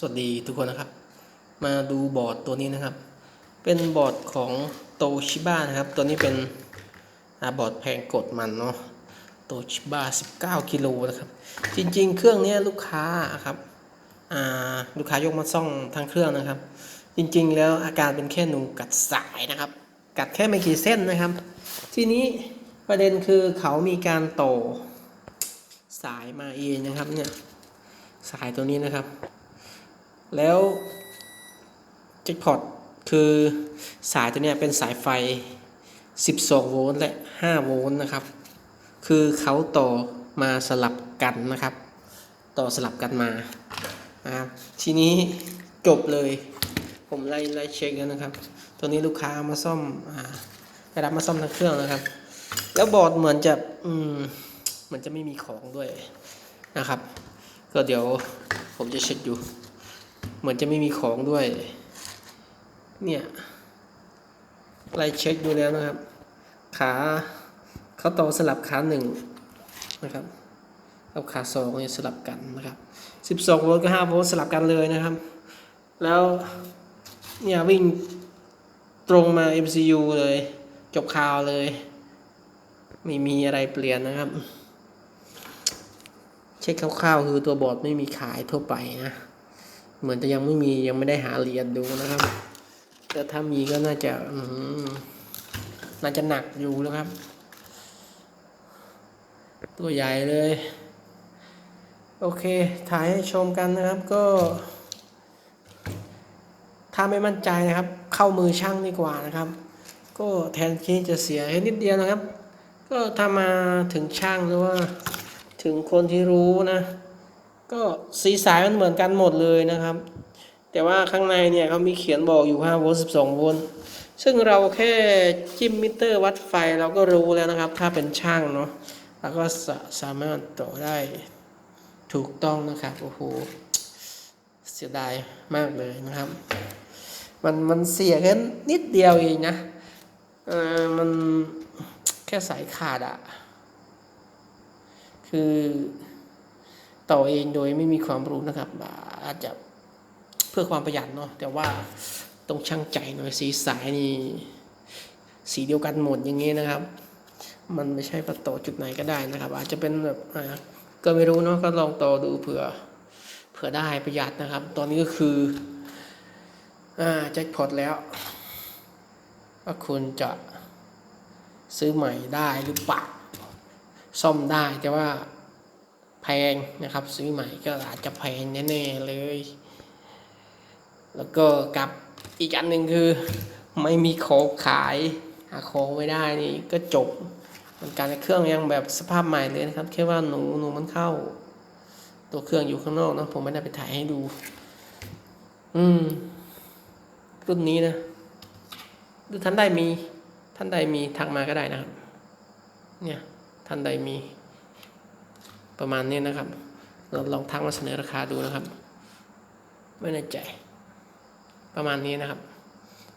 สวัสดีทุกคนนะครับ มาดูบอร์ดตัวนี้นะครับ เป็นบอร์ดของโตชิบ้านะครับ ตัวนี้เป็นอบอร์ดแพงกดมันเนาะโตชิบ้า19กิโลนะครับ จริงๆ เครื่องนี้ลูกค้าครับลูกค้ายกมาซ่อมทั้งเครื่องนะครับ จริงๆ แล้วอาการเป็นแค่หนูกัดสายนะครับ กัดแค่ไม่กี่เส้นนะครับ ทีนี้ประเด็นคือเขามีการต่อสายมาเองนะครับเนี่ยสายตัวนี้นะครับ แล้วแจ็คพอตคือสายตัวเนี้ยเป็นสายไฟ 12 โวลต์และ 5 โวลต์นะครับ คือเขาต่อมาสลับกันนะครับ ต่อสลับกันมานะครับทีนี้จบเลย ผมไล่ไล่เช็คแล้วนะครับ ตัวนี้ลูกค้ามาซ่อมอ่าได้รับมาซ่อมทั้งเครื่องนะครับ แล้วบอร์ดเหมือนจะอืมมือนจะไม่มีของด้วยนะครับ ก็เดี๋ยวผมจะเช็คอยู่ เหมือนจะไม่มีของด้วย เนี่ยไล่เช็คดูแล้วนะครับ ขาเขาต่อสลับขาหนึ่งนะครับกับขาสองเนี่ยสลับกันนะครับ12โวลต์กับ5โวลต์สลับกันเลยนะครับ แล้วเนี่ยวิ่งตรงมา MCU เลย จบข่าวเลย ไม่มีอะไรเปลี่ยนนะครับ เช็คคร่าวๆคือตัวบอร์ดไม่มีขายทั่วไปนะ เหมือนจะยังไม่มียังไม่ได้หาเหรียญดูนะครับ แต่ถ้ามีก็น่าจะอืน่าจะหนักอยู่นะครับ ตัวใหญ่เลย โอเค ถ่ายให้ชมกันนะครับก็ ถ้าไม่มั่นใจนะครับ เข้ามือช่างดีกว่านะครับ ก็แทนที่จะเสียแค่นิดเดียวนะครับ ก็ถ้ามาถึงช่างหรือว่า ถึงคนที่รู้นะ ก็สีสายมันเหมือนกันหมดเลยนะครับ แต่ว่าข้างในเนี่ยเขามีเขียนบอกอยู่5โวลต์12โวลต์ซึ่งเราแค่จิ้มมิเตอร์วัดไฟเราก็รู้แล้วนะครับ ถ้าเป็นช่างเนาะเราก็สาสามารถต่อได้ถูกต้องนะครับโอ้โหเสียดายมากเลยนะครับ มันมันเสียแค่นิดเดียวเองนะเออมันแค่สายขาดอะคือ ต่อเองโดยไม่มีความรู้นะครับ อาจจะเพื่อความประหยัดเนาะแต่ว่าต้องช่างใจหน่อยสีสายนี่สีเดียวกันหมดอย่างงี้นะครับ มันไม่ใช่ประต่อจุดไหนก็ได้นะครับ อาจจะเป็นแบบอ่าก็ไม่รู้เนาะก็ลองต่อดูเผื่อเผื่อได้ประหยัดนะครับ ตอนนี้ก็คืออ่าแจ็คพอตแล้วว่าคุณจะซื้อใหม่ได้หรือเปล่าซ่อมได้แต่ว่า พงนะครับ ซื้อใหม่ก็อาจจะแพงแน่ๆเลย แล้วก็กับอีกอันหนึ่งคือไม่มีของขายหาของไม่ได้นี่ก็จบมันการเครื่องยังแบบสภาพใหม่เลยนะครับ แค่ว่าหนูหนูมันเข้า ตัวเครื่องอยู่ข้างนอกนะผมไม่ได้ไปถ่ายให้ดู อืม รุ่นนี้นะดูท่านใดมี ท่านใดมีทักมาก็ได้นะครับ เนี่ย ท่านใดมี ประมาณนี้นะครับเราลองทักมาเสนอราคาดูนะครับ ไม่แน่ใจ ประมาณนี้นะครับ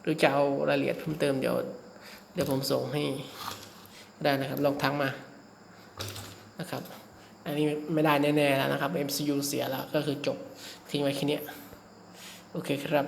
หรือจะเอารายละเอียดเพิ่มเติมเดี๋ยว เดี๋ยวผมส่งให้ได้นะครับ ลองทักมานะครับ อันนี้ไม่ได้แน่ๆแล้วนะครับ MCU เสียแล้วก็คือจบทิ้งไว้แค่นี้โอเคครับ